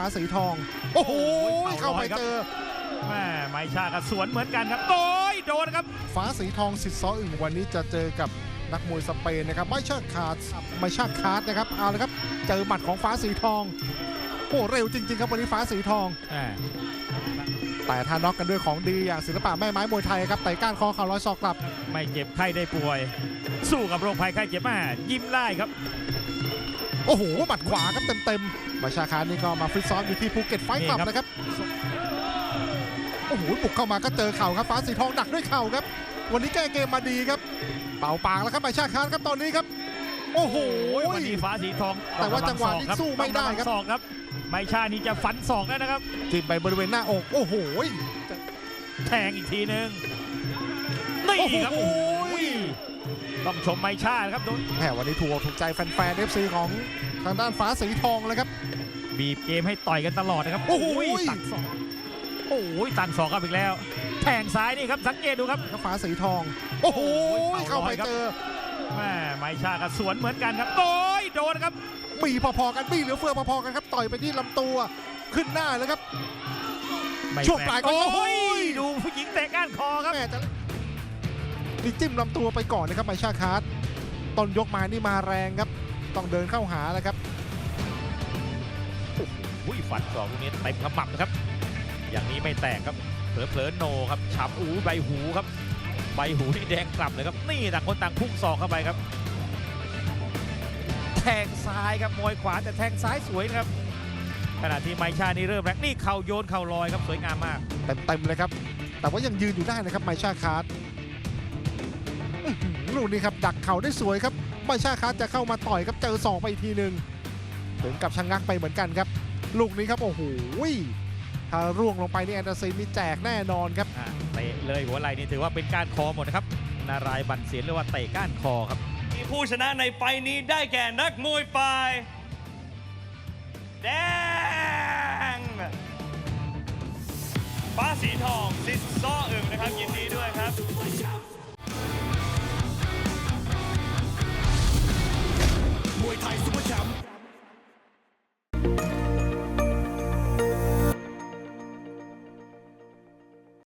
ฟ้าสีทอง โอ้โหโอ้ยเข้าไปเข่าลอยครับเจอแม่ไมชากับสวนเหมือนกันครับโอ้ยโดนครับ ฟ้าสีทองสิทธิ์ซออึ่งวันนี้จะเจอกับนักมวยสเปนนะครับไม่ชาคาร์ดไม่ชาคาร์ดนะครับเอาละครับเจอหมัดของฟ้าสีทองโอ้เร็วจริงๆครับวันนี้ฟ้าสีทองแม่แต่ถ้าน็อกกันด้วยของดีอย่างศิลปะแม่ไม้มวยไทยครับไต่ก้านคอเข่าร้อยศอกกลับ ไม่เจ็บไข้ได้ป่วย สู้กับโรคภัยไข้เจ็บมายิ้มได้ครับ โอ้โหหมัดขวาครับเต็มๆมาชาคาร์ดนี่ก็มาฟิตซ้อมอยู่ที่ภูเก็ตไฟท์คลับนี่ครับนะครับ โอ้โหบุกเข้ามาก็เจอเข่าครับฟ้าสีทองดักด้วยเข่าครับ วันนี้แก้เกมมาดีครับ เป่าปากแล้วครับมาชาคาร์ดครับตอนนี้ครับ โอ้โหโอ้ยวันนี้ฟ้าสีทอง แต่ว่าจังหวะนี้ต้องรสู้ไม่ได้ครับต้องะวังศอกครับไม่ชานี่จะฟันศอกแล้วนะครับจิ้มไปบริเวณหน้าอก โอ้โหแทงอีกทีหนึงนี่ครับโอ้โอ้โหย ต้องชมไม่ชานะครับโดนแหมวันนี้ถูกอกถูกใจแฟนๆเอฟซีของทางด้านฟ้าสีทองเลยครับ บีบเกมให้ต่อยกันตลอดนะครับ โอ้โหตักศอกโอ้ยตันศอกครับอีกแล้ว แทงซ้ายนี่ครับสังเกตดูครับก็ฟ้าสีทอง โอ้โหโอ้ยเข้าไปเข่าลอยครับเจอแม่ไม่ชากับสวนเหมือนกันครับโอ้ยโดนครับมีพอๆกันมีเหลือเฟือพอๆกันครับต่อยไปที่ลำตัวขึ้นหน้าเลยครับไม่ช่วงปลายก็โอ้โอ้ยยดูผู้หญิงเตะก้านคอครับแม่จะ นี่จิ้มลำตัวไปก่อนนะครับไมชาคาร์ดต้นยกมานี่มาแรงครับ ต้องเดินเข้าหาแล้วครับอุ้ยฟันสองลูกนี้เต็มขมับนะครับ อย่างนี้ไม่แตกครับเผลอๆโนครับฉ่ำอูใบหูครับ ใบหูนี่แดงกลับเลยครับ นี่ต่างคนต่างพุ่งศอกเข้าไปครับ แทงซ้ายครับมวยขวาแต่แทงซ้ายสวยนะครับ ขณะที่ไมชานี่เริ่มแรงนี่เข่าโยนเข่าลอยครับสวยงามมากเต็มๆเลยครับ แต่ว่ายังยืนอยู่ได้นะครับไมชาคาร์ดอื้อหือ ลูกนี้ครับดักเข่าได้สวยครับไมชาคาร์ดจะเข้ามาต่อยครับเจอสองไปอีกทีหนึ่งถึงกับชะงักไปเหมือนกันครับ ลูกนี้ครับโอ้โหถ้าร่วงลงไปนี่แอนเดอร์ซินนี่แจกแน่นอนครับอะเตะเลยหัวไหล่นี่ถือว่าเป็นก้านคอหมดนะครับนารายณ์บันเสียนเรียกว่าเตะก้านคอครับผู้ชนะในไฟล์นี้ได้แก่นักมวยปลายแดงฟ้าสีทองสิทธิ์ซ้ออึ่งนะครับยินดีด้วยครับ